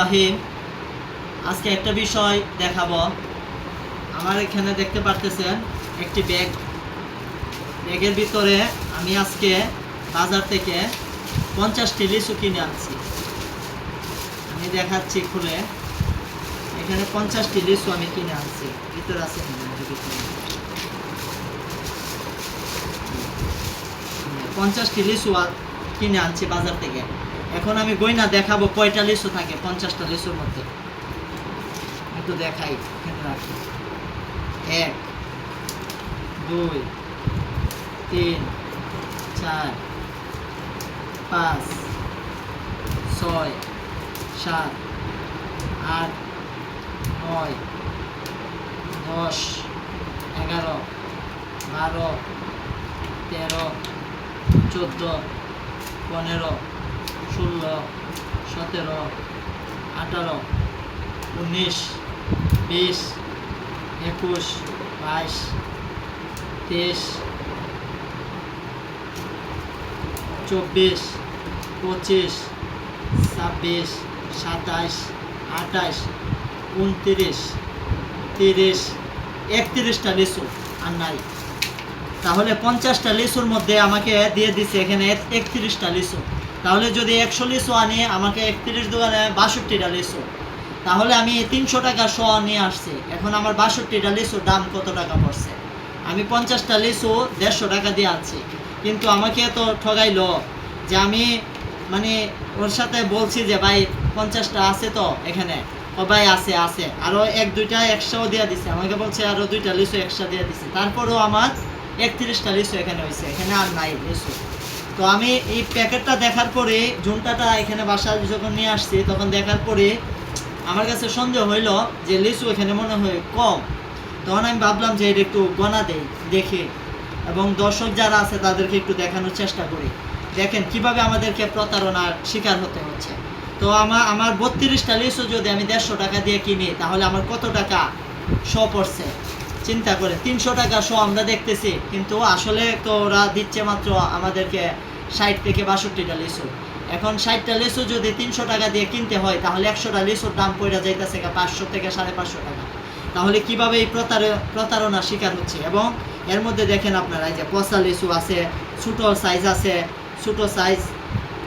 রহিম, আজকে একটা বিষয় দেখাবো। আমার এখানে দেখতে পারতেছেন একটি ব্যাগ। ব্যাগের ভিতরে আমি আজকে বাজার থেকে পঞ্চাশটি লিচু কিনে আনছি। আমি দেখাচ্ছি খুলে। এখানে পঞ্চাশটি লিচু আমি কিনে আনছি। ভিতরে আছে। পঞ্চাশটি লিচু কিনে আনছি বাজার থেকে। এখন আমি গয়না দেখাবো কয়টা লিচু থাকে? পঞ্চাশটা লিচুর মধ্যে। একটু দেখাই রাখি। এক, দুই, তিন, চার, পাঁচ, ছয়, সাত, আট, নয়, দশ, এগারো, বারো, তেরো, চোদ্দ, পনেরো ষোলো, সতেরো, আঠারো, উনিশ, বিশ, একুশ, বাইশ, তেইশ, চব্বিশ, পঁচিশ, ছাব্বিশ, সাতাইশ আঠাশ উনত্রিশ, তিরিশ, একত্রিশটা লিচু। আর নাই। তাহলে পঞ্চাশটা লিচুর মধ্যে আমাকে দিয়ে দিচ্ছে এখানে একত্রিশটা লিচু। তাহলে যদি একশো লিচু আনি, আমাকে একত্রিশ দোকানে বাষট্টিটা লিচু তাহলে আমি তিনশো টাকা শ নিয়ে আসছি। এখন আমার বাষট্টিটা লিচুর দাম কত টাকা পড়ছে? আমি পঞ্চাশটা লিচু দেড়শো টাকা দিয়ে আনছি। কিন্তু আমাকে তো ঠগাইলো যে আমি মানে ওর সাথে বলছি যে, ভাই, পঞ্চাশটা আছে তো এখানে। ও, ভাই, আছে আছে। আরও এক, দুইটা একশোও দিয়ে দিছে। আমাকে বলছে আরও দুইটা লিচু একশো দিয়ে দিছে। তারপরেও আমার একত্রিশটা লিচু এখানে হয়েছে এখানে আর নাই লিচু তো আমি এই প্যাকেটটা দেখার পরে জুনটাটা এখানে বাসায় যখন নিয়ে আসছি, তখন দেখার পরে আমার কাছে সন্দেহ হইল যে লিচু এখানে মনে হয় কম। তখন আমি ভাবলাম যে এটা একটু গনা দেই, দেখে। এবং দর্শক যারা আছে, তাদেরকে একটু দেখানোর চেষ্টা করি। দেখেন কীভাবে আমাদেরকে প্রতারণার শিকার হতে হচ্ছে। তো আমার আমার বত্রিশটা লিচু যদি আমি দেড়শো টাকা দিয়ে কিনি, তাহলে আমার কত টাকা? শ পড়ছে চিন্তা করে, তিনশো টাকা শো আমরা দেখতেছি, কিন্তু আসলে তো ওরা দিচ্ছে মাত্র আমাদেরকে ষাট থেকে বাষট্টিটা লিচু এখন ষাটটা লিচু যদি তিনশো টাকা দিয়ে কিনতে হয়, তাহলে একশোটা লিচুর দাম পড়ে যাইতেছে পাঁচশো থেকে সাড়ে পাঁচশো টাকা। তাহলে কীভাবে এই প্রতার, প্রতারণার শিকার হচ্ছে? এবং এর মধ্যে দেখেন আপনারা, এই যে পচা লিচু আছে, ছোটো সাইজ আছে, ছোটো সাইজ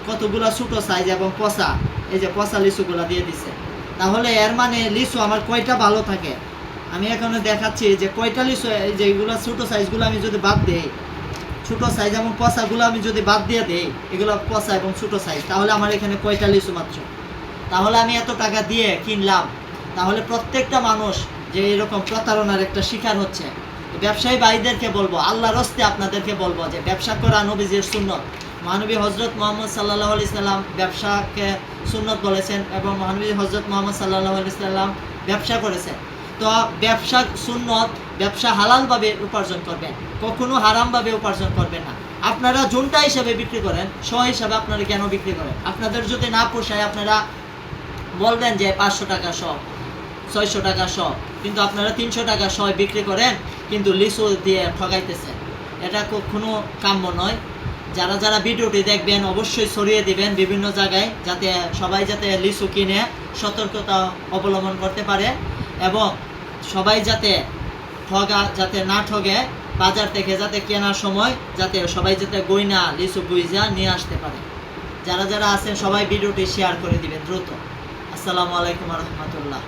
কতগুলো ছোটো সাইজ এবং পচা, এই যে পচা লিচুগুলো দিয়ে দিছে। তাহলে এর মানে লিচু আমার কয়টা ভালো থাকে? আমি এখানে দেখাচ্ছি যে কয়টা লিচু এই যে এগুলো ছোটো সাইজগুলো আমি যদি বাদ দিই, ছোটো সাইজ এবং পচাগুলো আমি যদি বাদ দিয়ে দিই, এগুলো পচা এবং ছোটো সাইজ, তাহলে আমার এখানে লিচু মাত্র। তাহলে আমি এত টাকা দিয়ে কিনলাম, তাহলে প্রত্যেকটা মানুষ যে এরকম প্রতারণার একটা শিকার হচ্ছে, ব্যবসায়ী ভাইদেরকে বলব, আল্লাহর রস্তে আপনাদেরকে বলব যে ব্যবসা করা নবীজির সুন্নত। মহানবী হজরত মোহাম্মদ সাল্লাহ আলি সাল্লাম ব্যবসাকে সুন্নত বলেছেন এবং মহানবী হজরত মোহাম্মদ সাল্লাহ আলি সাল্লাম ব্যবসা করেছেন। তো ব্যবসা সুন্নত, ব্যবসা হালালভাবে উপার্জন করবেন, কখনো হারামভাবে উপার্জন করবেন না। আপনারা জুনটা হিসাবে বিক্রি করেন, শ হিসাবে আপনারা কেন বিক্রি করেন? আপনাদের যদি না পোষায়, আপনারা বলবেন যে পাঁচশো টাকা শ, ছয়শো টাকা শ, কিন্তু আপনারা তিনশো টাকা শ বিক্রি করেন, কিন্তু লিচু দিয়ে ঠগাইতেছেন। এটা কখনো কাম্য নয়। যারা যারা ভিডিওটি দেখবেন, অবশ্যই ছড়িয়ে দিবেন বিভিন্ন জায়গায়, যাতে সবাই যাতে লিচু কিনে সতর্কতা অবলম্বন করতে পারে এবং সবাই যাতে ঠগা, যাতে না ঠগে, বাজার থেকে যাতে কেনার সময় যাতে সবাই যাতে গইনা লিচু, গুইজা নিয়ে আসতে পারে। যারা যারা আছেন, সবাই ভিডিওটি শেয়ার করে দিবেন দ্রুত। আসসালামু আলাইকুম রহমতুল্লাহ।